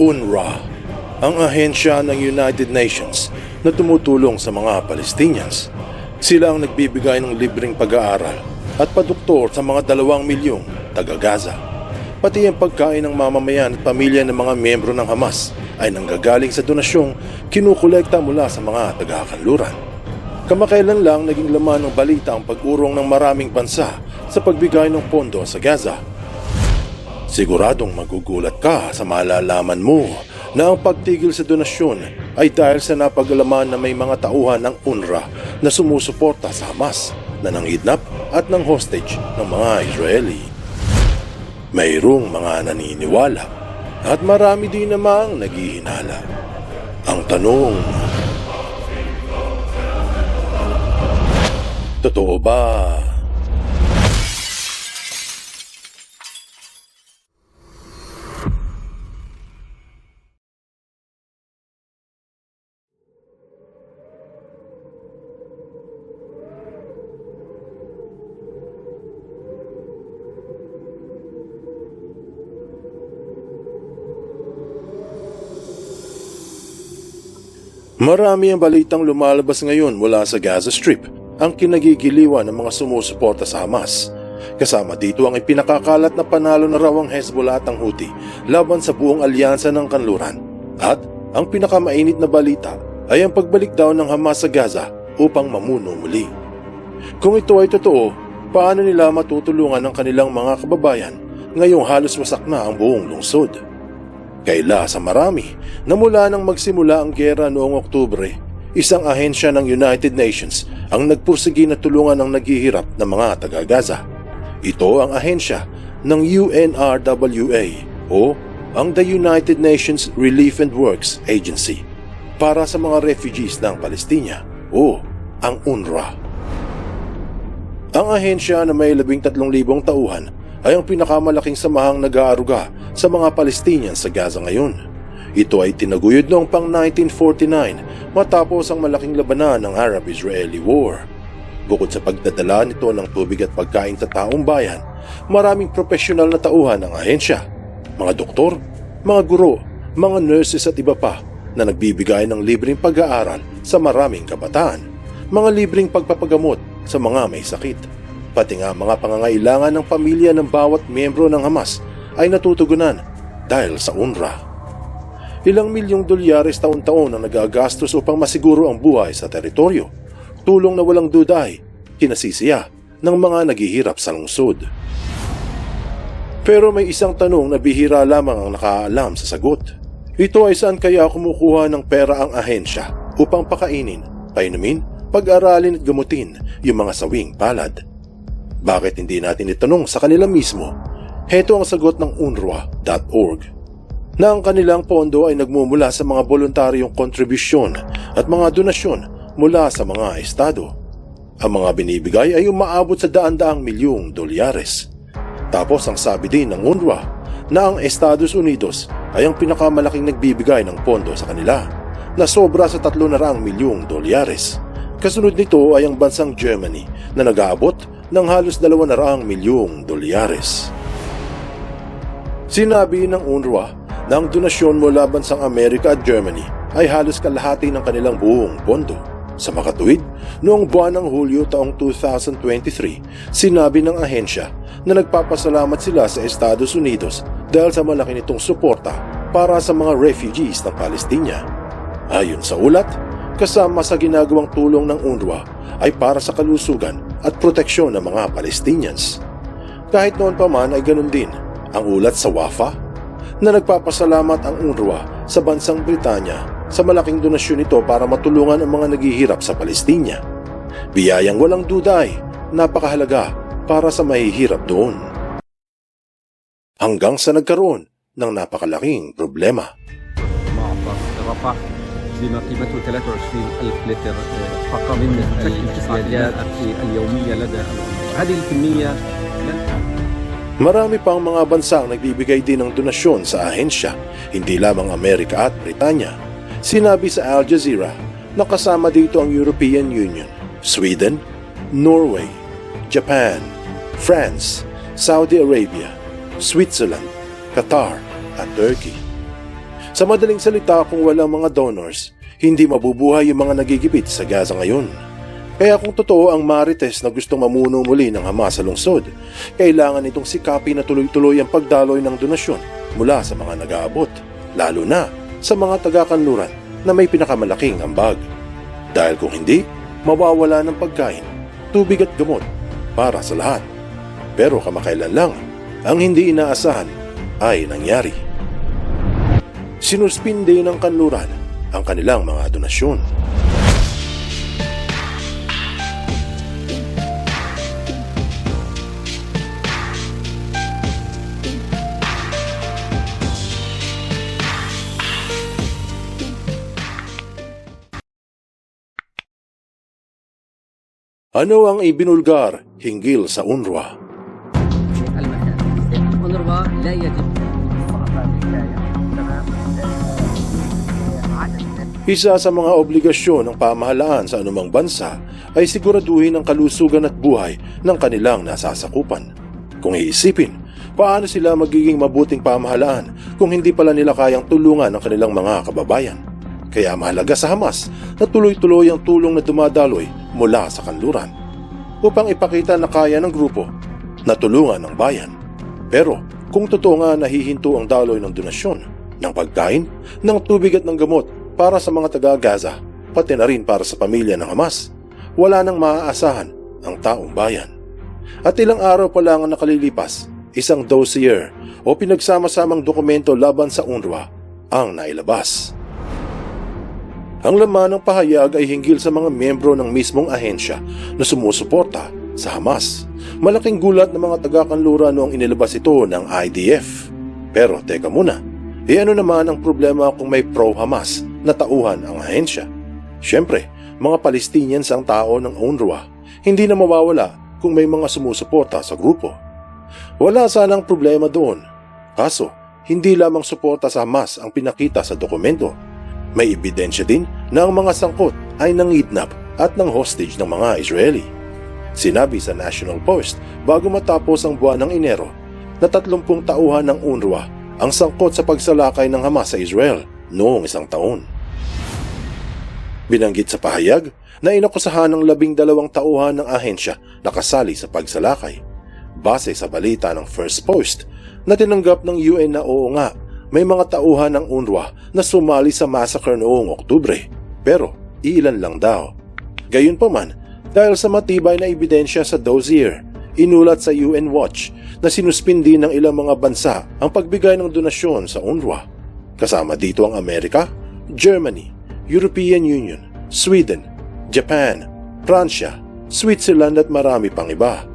UNRWA, ang ahensya ng United Nations na tumutulong sa mga Palestinians. Sila ang nagbibigay ng libreng pag-aaral at paduktor sa mga dalawang milyong taga-Gaza. Pati ang pagkain ng mamamayan at pamilya ng mga miyembro ng Hamas ay nanggagaling sa donasyong kinukolekta mula sa mga taga-kanluran. Kamakailan lang naging laman ng balita ang pag-urong ng maraming bansa sa pagbigay ng pondo sa Gaza. Siguradong magugulat ka sa malalaman mo na ang pagtigil sa donasyon ay dahil sa napagalaman na may mga tauhan ng UNRWA na sumusuporta sa Hamas na nangidnap at ng hostage ng mga Israeli. Mayroong mga naniniwala at marami din namang naghihinala. Ang tanong, Totoo ba? Marami ang balitang lumalabas ngayon mula sa Gaza Strip ang kinagigiliwan ng mga sumusuporta sa Hamas. Kasama dito ang ipinakakalat na panalo na raw ang Hezbollah at ang Houthi laban sa buong alyansa ng kanluran. At ang pinakamainit na balita ay ang pagbalik daw ng Hamas sa Gaza upang mamuno muli. Kung ito ay totoo, paano nila matutulungan ang kanilang mga kababayan ngayong halos wasak na ang buong lungsod? Kaila sa marami na mula nang magsimula ang gera noong Oktubre, isang ahensya ng United Nations ang nagpursigi na tulungan ang naghihirap na mga taga-Gaza. Ito ang ahensya ng UNRWA o ang The United Nations Relief and Works Agency para sa mga refugees ng Palestina o ang UNRWA. Ang ahensya na may 13,000 tauhan ay ang pinakamalaking samahang nag-aaruga sa mga Palestinians sa Gaza ngayon. Ito ay tinaguyod noong pang 1949 matapos ang malaking labanan ng Arab-Israeli War. Bukod sa pagdadala nito ng tubig at pagkain sa taong bayan, maraming profesional na tauhan ng ahensya, mga doktor, mga guro, mga nurses at iba pa na nagbibigay ng libreng pag-aaral sa maraming kabataan, mga libreng pagpapagamot sa mga may sakit, pati nga mga pangangailangan ng pamilya ng bawat miyembro ng Hamas ay natutugunan dahil sa UNRWA. Ilang milyong dolyares taon-taon ang nagagastos upang masiguro ang buhay sa teritoryo. Tulong na walang duda ay kinasisiya ng mga naghihirap sa lungsod. Pero may isang tanong na bihira lamang ang nakaalam sa sagot. Ito ay saan kaya kumukuha ng pera ang ahensya upang pakainin, painumin, pag-aralin at gamutin yung mga sawing palad. Bakit hindi natin itanong sa kanila mismo? Heto ang sagot ng unrwa.org na ang kanilang pondo ay nagmumula sa mga voluntaryong kontribusyon at mga donasyon mula sa mga estado. Ang mga binibigay ay umaabot sa daan-daang milyong dolyares. Tapos ang sabi din ng UNRWA na ang Estados Unidos ay ang pinakamalaking nagbibigay ng pondo sa kanila na sobra sa 300 milyong dolyares. Kasunod nito ay ang bansang Germany na nag-aabot ng halos 200 milyong dolyares. Sinabi ng UNRWA na ang donasyon mula bansang Amerika at Germany ay halos kalahati ng kanilang buong pondo. Sa makatuwid, noong buwan ng Hulyo taong 2023, sinabi ng ahensya na nagpapasalamat sila sa Estados Unidos dahil sa malaki nitong suporta para sa mga refugees ng Palestina. Ayon sa ulat, kasama sa ginagawang tulong ng UNRWA ay para sa kalusugan at proteksyon ng mga Palestinians. Kahit noon pa man ay ganun din ang ulat sa WAFA na nagpapasalamat ang UNRWA sa bansang Britanya sa malaking donasyon nito para matulungan ang mga naghihirap sa Palestina. Biyayang walang duda ay napakahalaga para sa mahihirap doon. Hanggang sa nagkaroon ng napakalaking problema. معبر رفح بما قيمته 23 ألف لتر فقط من الاحتياجات اليومية لدى الأمم هذه الكمية لن Marami pang mga bansa ang nagbibigay din ng donasyon sa ahensya, hindi lamang Amerika at Britanya. Sinabi sa Al Jazeera na kasama dito ang European Union, Sweden, Norway, Japan, France, Saudi Arabia, Switzerland, Qatar at Turkey. Sa madaling salita, kung walang mga donors, hindi mabubuhay yung mga nagigipit sa Gaza ngayon. Kaya kung totoo ang Marites na gustong mamuno muli ng Hamas sa lungsod, kailangan itong sikapin na tuloy-tuloy ang pagdaloy ng donasyon mula sa mga nag-aabot, lalo na sa mga taga-kanluran na may pinakamalaking ambag. Dahil kung hindi, mawawala ng pagkain, tubig at gamot para sa lahat. Pero kamakailan lang, ang hindi inaasahan ay nangyari. Sinuspinde ng kanluran ang kanilang mga donasyon. Ano ang ibinulgar hinggil sa UNRWA? المكان الأونروا لا يجب Isa sa mga obligasyon ng pamahalaan sa anumang bansa ay siguraduhin ang kalusugan at buhay ng kanilang nasasakupan. Kung iisipin, paano sila magiging mabuting pamahalaan kung hindi pala nila kayang tulungan ang kanilang mga kababayan? Kaya mahalaga sa Hamas na tuloy-tuloy ang tulong na dumadaloy mula sa kanluran upang ipakita na kaya ng grupo na tulungan ang bayan. Pero kung totoo nga nahihinto ang daloy ng donasyon, ng pagkain, ng tubig at ng gamot para sa mga taga-Gaza, pati na rin para sa pamilya ng Hamas, wala nang maaasahan ang taong bayan. At ilang araw pa lang ang nakalilipas, isang dossier o pinagsama-samang dokumento laban sa UNRWA ang nailabas. Ang laman ng pahayag ay hinggil sa mga miyembro ng mismong ahensya na sumusuporta sa Hamas. Malaking gulat ng mga taga-kanlura noong inilabas ito ng IDF. Pero teka muna, e ano naman ang problema kung may pro-Hamas na tauhan ang ahensya? Siyempre, mga Palestinians ang tao ng UNRWA, hindi na mawawala kung may mga sumusuporta sa grupo. Wala sanang problema doon. Kaso, hindi lamang suporta sa Hamas ang pinakita sa dokumento. May ebidensya din na ang mga sangkot ay nangidnap at ng hostage ng mga Israeli. Sinabi sa National Post bago matapos ang buwan ng Enero na 30 tauhan ng UNRWA ang sangkot sa pagsalakay ng Hamas sa Israel noong isang taon. Binanggit sa pahayag na inakusahan ng labing dalawang tauhan ng ahensya na kasali sa pagsalakay. Base sa balita ng First Post na tinanggap ng UN na oo nga may mga tauhan ng UNRWA na sumali sa massacre noong Oktubre. Pero ilan lang daw. Gayunpaman, dahil sa matibay na ebidensya sa dossier, inulat sa UN Watch na sinuspindi ng ilang mga bansa ang pagbigay ng donasyon sa UNRWA. Kasama dito ang Amerika, Germany, European Union, Sweden, Japan, Pransya, Switzerland at marami pang iba.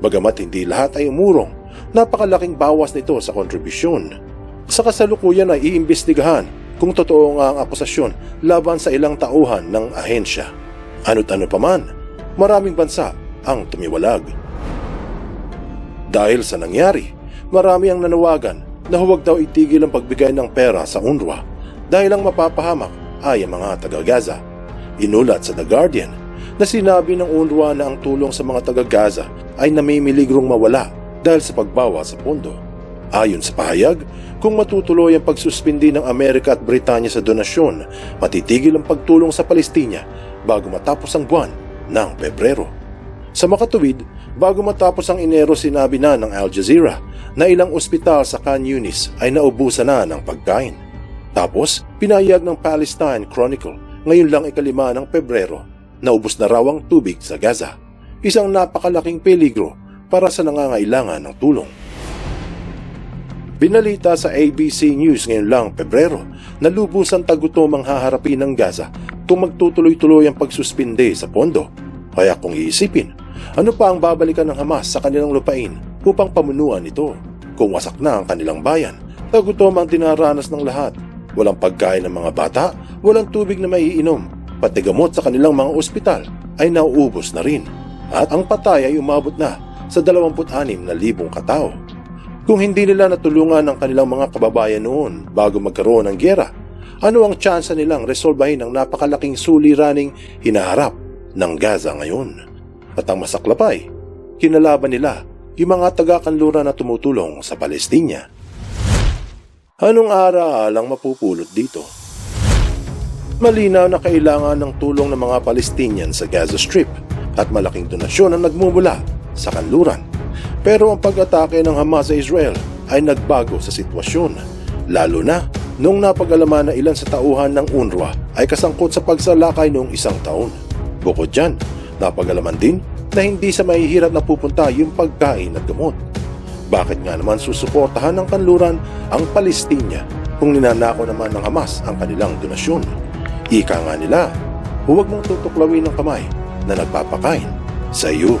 Bagamat hindi lahat ay umurong, napakalaking bawas nito sa kontribusyon. Sa kasalukuyan ay iimbestigahan kung totoo nga ang akusasyon laban sa ilang tauhan ng ahensya. Ano't ano pa man, maraming bansa ang tumiwalag. Dahil sa nangyari, marami ang nanawagan na huwag daw itigil ang pagbigay ng pera sa UNRWA dahil ang mapapahamak ay ang mga taga-Gaza. Inulat sa The Guardian na sinabi ng UNRWA na ang tulong sa mga taga-Gaza ay namimiligrong mawala dahil sa pagbawa sa pondo. Ayon sa pahayag, kung matutuloy ang pagsuspindi ng Amerika at Britanya sa donasyon, matitigil ang pagtulong sa Palestina bago matapos ang buwan ng Pebrero. Sa makatuwid, bago matapos ang Enero sinabi na ng Al Jazeera na ilang ospital sa Khan Yunis ay naubusan na ng pagkain. Tapos, pinayag ng Palestine Chronicle ngayon lang ikalima ng Pebrero na ubos na raw ang tubig sa Gaza. Isang napakalaking peligro para sa nangangailangan ng tulong. Binalita sa ABC News ngayon lang Pebrero na lubusang tagutom ang haharapin ng Gaza kung magtutuloy-tuloy ang pagsuspinde sa pondo. Kaya kung iisipin, ano pa ang babalikan ng Hamas sa kanilang lupain upang pamunuan ito? Kung wasak na ang kanilang bayan, tagutom ang dinaranas ng lahat. Walang pagkain ng mga bata, walang tubig na maiinom, pati gamot sa kanilang mga ospital ay nauubos na rin. At ang patay ay umabot na sa 26 na libong katao. Kung hindi nila natulungan ang kanilang mga kababayan noon bago magkaroon ng gera, ano ang tsansa nilang resolbahin ang napakalaking suliraning hinaharap ng Gaza ngayon? At ang masaklapay, kinalaban nila yung mga taga-kanlura na tumutulong sa Palestina. Anong aral ang mapupulot dito? Malinaw na kailangan ng tulong ng mga Palestinian sa Gaza Strip at malaking donasyon ang nagmumula sa kanluran. Pero ang pag-atake ng Hamas sa Israel ay nagbago sa sitwasyon, lalo na nung napag-alaman na ilan sa tauhan ng UNRWA ay kasangkot sa pagsalakay noong isang taon. Bukod dyan, napag-alaman din na hindi sa mahihirap na pupunta yung pagkain at gamot. Bakit nga naman susuportahan ng kanluran ang Palestina kung ninanako naman ng Hamas ang kanilang donasyon? Ika nga nila, huwag mong tutuklawin ng kamay na nagpapakain sa iyo.